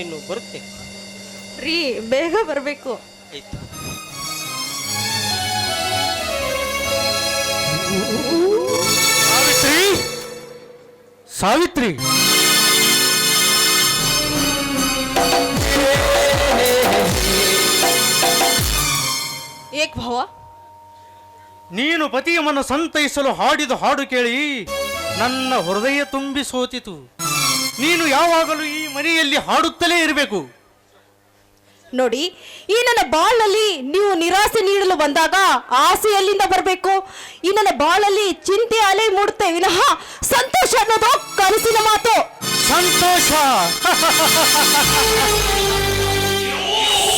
ನೀನು ಬರುತ್ತೆ. ರೀ ಬೇಗ ಬರಬೇಕು. ಆಯ್ತು. ಸಾವಿತ್ರಿ? ಸಾವಿತ್ರಿ? ಏಕ್ ಭಾವ? ನೀನು ಪತಿಯ ಮನ ಸಂತೈಸಲು ಹಾಡಿದ ಹಾಡು ಕೇಳಿ ನನ್ನ ಹೃದಯ ತುಂಬಿ ಸೋತಿತು ನೀನು ಯಾವಾಗಲೂ ಈ ಮನೆಯಲ್ಲಿ ಹಾಡುತ್ತಲೇ ಇರಬೇಕು. ನೋಡಿ ಈ ನನ್ನ ಬಾಳಲ್ಲಿ ನೀವು ನಿರಾಸೆ ನೀಡಲು ಬಂದಾಗ ಆಸೆ ಎಲ್ಲಿಂದ ಬರಬೇಕು. ಈ ನನ್ನ ಬಾಳಲ್ಲಿ ಚಿಂತೆ ಅಲೆ ಮೂಡುತ್ತೆ. ವಿನಃ ಸಂತೋಷ ಅನ್ನೋದು ಕನಸಿನ ಮಾತು. ಸಂತೋಷ.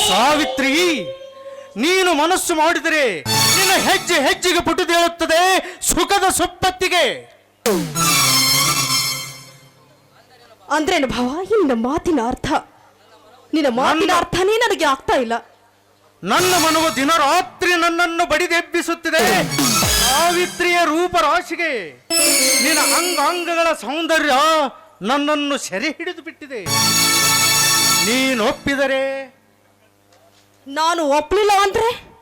ಸಾವಿತ್ರಿ ನೀನು ಮನಸ್ಸು ಮಾಡಿದರೆ ನಿನ್ನ ಹೆಜ್ಜೆ ಹೆಜ್ಜೆಗೆ ಪುಟಿದೇಳುತ್ತದೆ ಸುಖದ ಸುಪ್ಪತ್ತಿಗೆ. ಅಂದ್ರೇನು ಭಾವ ನಿನ್ನ ಮಾತಿನ ಅರ್ಥ. ನಿನ್ನ ಮಾತಿನ ಅರ್ಥನೇ ನನಗೆ ಆಗ್ತಾ ಇಲ್ಲ. ನನ್ನ ಮನವು ದಿನರಾತ್ರಿ ನನ್ನನ್ನು ಬಡಿದೆಬ್ಬಿಸುತ್ತಿದೆ. ಸಾವಿತ್ರಿಯ ರೂಪರಾಶಿಗೆ ನಿನ್ನ ಅಂಗಾಂಗಗಳ ಸೌಂದರ್ಯ ನನ್ನನ್ನು ಸೆರೆ ಹಿಡಿದು ಬಿಟ್ಟಿದೆ. ನೀನೊಪ್ಪಿದರೆ ನಾನು ಒಪ್ಪಲಿಲ್ಲ ಅಂದ್ರೆ?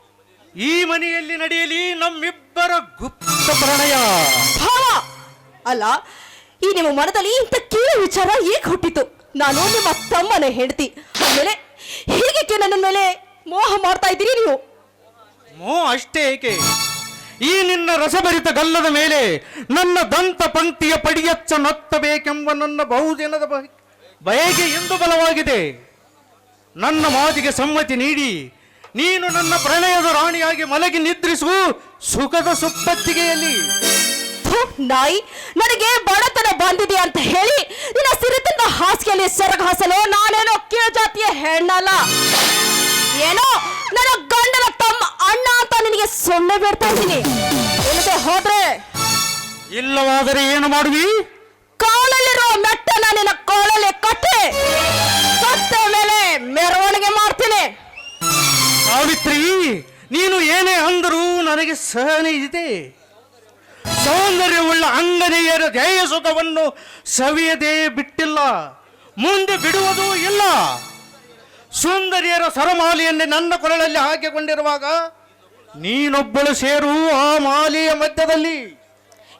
ಈ ಮನೆಯಲ್ಲಿ ನಡೆಯಲಿ ನಮ್ಮಿಬ್ಬರ ಗುಪ್ತ ಪ್ರಣಯ. ಭಾವ! ಅಲ್ಲ ಈ ನಿಮ್ಮ ಮನದಲ್ಲಿ ಇಂಥ ಕೀಳು ವಿಚಾರ ಏಕೆ ಹುಟ್ಟಿತು? ನಾನು ನಿಮ್ಮ ತಮ್ಮನ ಹೆಂಡತಿ. ಆಮೇಲೆ ಹೀಗೆ ನನ್ನ ಮೇಲೆ ಮೋಹ ಮಾಡ್ತಾ ಇದ್ದೀರಿ ನೀವು? ಮೋ ಅಷ್ಟೇ ಏಕೆ? ಈ ನಿನ್ನ ರಸಭರಿತ ಗಲ್ಲದ ಮೇಲೆ ನನ್ನ ದಂತ ಪಂಕ್ತಿಯ ಪಡಿಯಚ್ಚ ನೊತ್ತಬೇಕೆಂಬ ನನ್ನ ಬಹುದಿನದ ಬಯ- ಬಯಕೆ ಎಂದು ಬಲವಾಗಿದೆ. ನನ್ನ ಮಾತಿಗೆ ಸಮ್ಮತಿ ನೀಡಿ, ನೀನು ನನ್ನ ಪ್ರಣಯದ ರಾಣಿಯಾಗಿ ಮಲಗಿ ನಿದ್ರಿಸು ಸುಖದ ಸುಪ್ಪತ್ತಿಗೆಯಲ್ಲಿ. ನಾಯಿ ನನಗೆ ಬಡತನ ಬಂದಿದೆ ಅಂತ ಹೇಳಿ ನಿನ್ನ ಸಿರಿತನ ಹಾಸಿಗೆಯಲ್ಲಿ ಸೆರಗ ಹಾಸಲು ನಾನೇನೋ ಕೀಳ ಜಾತಿಯ ಹೆಣ್ಣಲ್ಲ. ಏನೋ ನನ್ನ ಗಂಡನ ತಮ್ಮ ಅಣ್ಣ ಅಂತ ನಿನಗೆ ಸುಮ್ಮನೆ ಬಿಡ್ತಾ ಇದ್ದೀನಿ. ಇಲ್ಲದೆ ಹೋದ್ರೆ? ಇಲ್ಲವಾದರೆ ಏನು ಮಾಡುವಿ? ಕಾಲಲ್ಲಿರೋ ಮೆಟ್ಟನ ನಿನ್ನ ಕಾಲಲ್ಲಿ ಕಟ್ಟೆ ಕಟ್ಟ ಮೇಲೆ ಮೆರವಣಿಗೆ ಮಾಡ್ತೀನಿ. ಸಾವಿತ್ರಿ ನೀನು ಏನೇ ಅಂದರೂ ನನಗೆ ಸಹನೆ ಇದೆ. ಸೌಂದರ್ಯವುಳ್ಳ ಅಂಗನೆಯರ ಧ್ಯೇಯಸುತವನ್ನು ಸವಿಯದೇ ಬಿಟ್ಟಿಲ್ಲ. ಮುಂದೆ ಬಿಡುವುದೂ ಇಲ್ಲ. ಸುಂದರಿಯರ ಸರಮಾಲೆಯನ್ನೇ ನನ್ನ ಕೊರಳಲ್ಲಿ ಹಾಕಿಕೊಂಡಿರುವಾಗ ನೀನೊಬ್ಬಳು ಸೇರು ಆ ಮಾಲೆಯ ಮಧ್ಯದಲ್ಲಿ.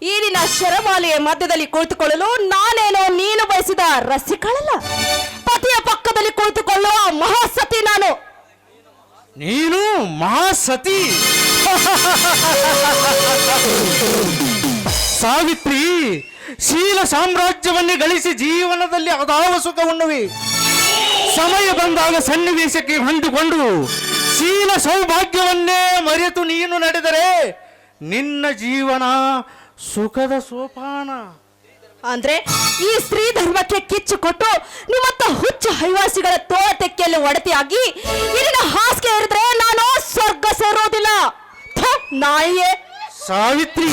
ಈ ನಿನ್ನ ಶರಮಾಲೆಯ ಮಧ್ಯದಲ್ಲಿ ಕುಳಿತುಕೊಳ್ಳಲು ನಾನೇನೋ ನೀನು ಬಯಸಿದ ರಸಿಕಳಲ್ಲ ಪತಿಯ ಪಕ್ಕದಲ್ಲಿ ಕುಳಿತುಕೊಳ್ಳುವ ಮಹಾಸತಿ ನಾನು. ನೀನು ಮಹಾಸತಿ. ಸಾವಿತ್ರಿ, ಶೀಲ ಸಾಮ್ರಾಜ್ಯವನ್ನೇ ಗಳಿಸಿ ಜೀವನದಲ್ಲಿ ಅದಾವ ಸುಖ ಉಣ್ಣುವಿ ಸಮಯ ಬಂದಾಗ ಸನ್ನಿವೇಶಕ್ಕೆ ಹೊಂದಿಕೊಂಡು ಶೀಲ ಸೌಭಾಗ್ಯವನ್ನೇ ಮರೆತು ನೀನು ನಡೆದರೆ ನಿನ್ನ ಜೀವನ ಸುಖದ ಸೋಪಾನ. ಅಂದ್ರೆ ಈ ಸ್ತ್ರೀ ಧರ್ಮಕ್ಕೆ ಕಿಚ್ಚು ಕೊಟ್ಟು ನಿಮ್ಮತ್ತ ಹುಚ್ಚ ಹೈವಾಸಿಗಳ ತೋಳ ತೆಕ್ಕೆಯಲ್ಲಿ ಒಡತಿಯಾಗಿ ಇಲ್ಲಿನ ಹಾಸಿಗೆ ಇರಿದ್ರೆ ನಾನು ನಾಯಿಯೇ? ಸಾವಿತ್ರಿ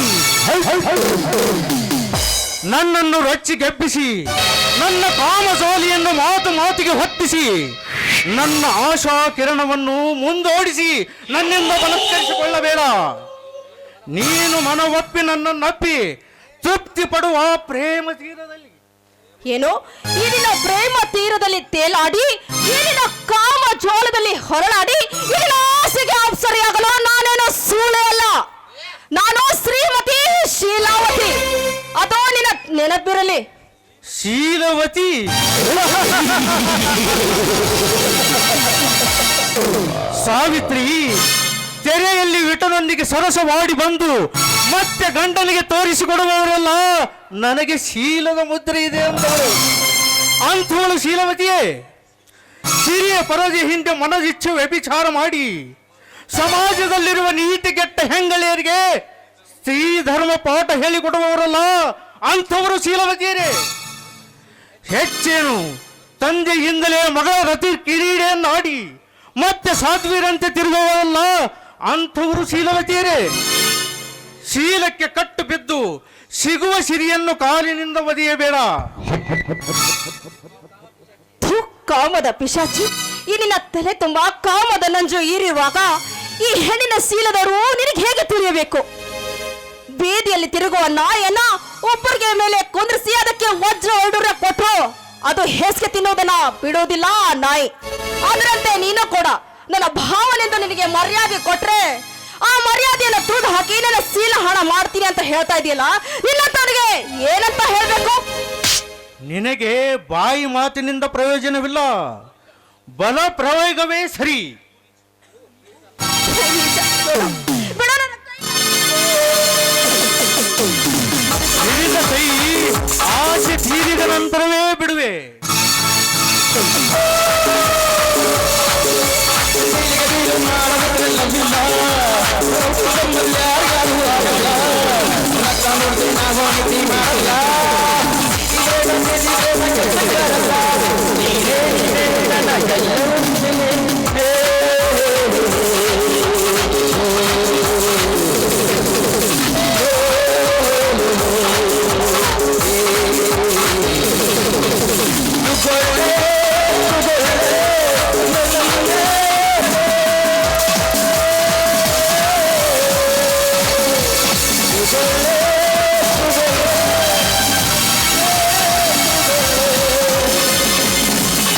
ನನ್ನನ್ನು ರಚ್ಚಿ ಗೆಬ್ಬಿಸಿ ನನ್ನ ಕಾಮಜಾಲಿಯನ್ನು ಮಾತು ಮಾತಿಗೆ ಹೊತ್ತಿಸಿ ನನ್ನ ಆಶಾ ಕಿರಣವನ್ನು ಮುಂದೋಡಿಸಿ ನನ್ನಿಂದ ಬಲತ್ಕರಿಸಿಕೊಳ್ಳಬೇಡ ನೀನು ಮನವೊಪ್ಪಿ ನನ್ನನ್ನಪ್ಪಿ ತೃಪ್ತಿ ಪಡುವ ಪ್ರೇಮ ತೀರದಲ್ಲಿ. ಏನು ಇಲ್ಲಿನ ಪ್ರೇಮ ತೀರದಲ್ಲಿ ತೇಲಾಡಿ ಇಲ್ಲಿನ ಕಾಮ ಜೋಳದಲ್ಲಿ ಹೊರಳಾಡಿ ಇಲ್ಲಿನ ಆಸೆಗೆ ಅಪ್ಸರಿಯಾಗಲು ನಾನೇನು ಸೂಳೆ ಅಲ್ಲ. ನಾನು ಶ್ರೀಮತಿ ಶೀಲಾವತಿ. ಅದೋ ನಿನ್ನ ನೆನಪಿರಲಿ. ಶೀಲವತಿ? ಸಾವಿತ್ರಿ, ತೆರೆಯಲ್ಲಿ ವಿಟನೊಂದಿಗೆ ಸರಸವಾಡಿ ಬಂದು ಮತ್ತೆ ಗಂಡನಿಗೆ ತೋರಿಸಿಕೊಡುವವರೆಲ್ಲ, ನನಗೆ ಶೀಲದ ಮುದ್ರೆ ಇದೆ ಅಂದವರು ಅಂಥವಳು ಶೀಲವತಿಯೇ. ಸಿರಿಯ ಪರದೆ ಹಿಂದೆ ಮನದಿಚ್ಛೆ ವ್ಯಭಿಚಾರ ಮಾಡಿ ಸಮಾಜದಲ್ಲಿರುವ ನೀತಿ ಕೆಟ್ಟ ಹೆಂಗಳೆಯರಿಗೆ ಸ್ತ್ರೀ ಧರ್ಮ ಪಾಠ ಹೇಳಿಕೊಡುವವರಲ್ಲ, ಅಂಥವರು ಶೀಲವತೀರಿ ಹೆಚ್ಚೇನು, ತಂದೆಯಿಂದಲೇ ಮಗಳ ರತಿ ಕಿರೀಡೆಯನ್ನಾಡಿ, ಮತ್ತೆ ಸಾಧ್ವೀರಂತೆ ತಿರುಗುವವರಲ್ಲ, ಅಂಥವರು ಶೀಲವತೀರಿ ಶೀಲಕ್ಕೆ ಕಟ್ಟು ಬಿದ್ದು ಸಿಗುವ ಸಿರಿಯನ್ನು ಕಾಲಿನಿಂದ ಒದೆಯಬೇಡ. ಕಾಮದ ಪಿಶಾಚಿ ಇಲ್ಲಿನ ತಲೆ ತುಂಬಾ ಕಾಮದ ನಂಜು ಈರಿರುವಾಗ ಈ ಹೆಣ್ಣಿನ ಶೀಲದವರು ನಿನಗೆ ಹೇಗೆ ತಿಳಿಯಬೇಕು? ಬೀದಿಯಲ್ಲಿ ತಿರುಗುವ ನಾಯನ್ನ ಒಬ್ಬರಿಗೆ ಮೇಲೆ ಕುಂದ್ರಿಸಿ ಅದಕ್ಕೆ ವಜ್ರ ಒಡುರ ಕೊಟ್ಟರು ಅದು ಹೇಸಿಗೆ ತಿನ್ನೋದನ್ನ ಬಿಡೋದಿಲ್ಲ ನಾಯಿ. ಅದರಂತೆ ನೀನು ಕೂಡ ನನ್ನ ಭಾವನೆಯಿಂದ ನಿನಗೆ ಮರ್ಯಾದೆ ಕೊಟ್ರೆ, ಆ ಮರ್ಯಾದೆಯನ್ನು ತುಳಿದು ಹಾಕಿ ನನ್ನ ಸೀಲ ಹಣ ಮಾಡ್ತೀನಿ ಅಂತ ಹೇಳ್ತಾ ಇದೆಯಲ್ಲ, ನಿನ್ನಂತವನಿಗೆ ಏನಂತ ಹೇಳಬೇಕು? ನಿನಗೆ ಬಾಯಿ ಮಾತಿನಿಂದ ಪ್ರಯೋಜನವಿಲ್ಲ. ಬಲ ಪ್ರಯೋಗವೇ ಸರಿ. Boom.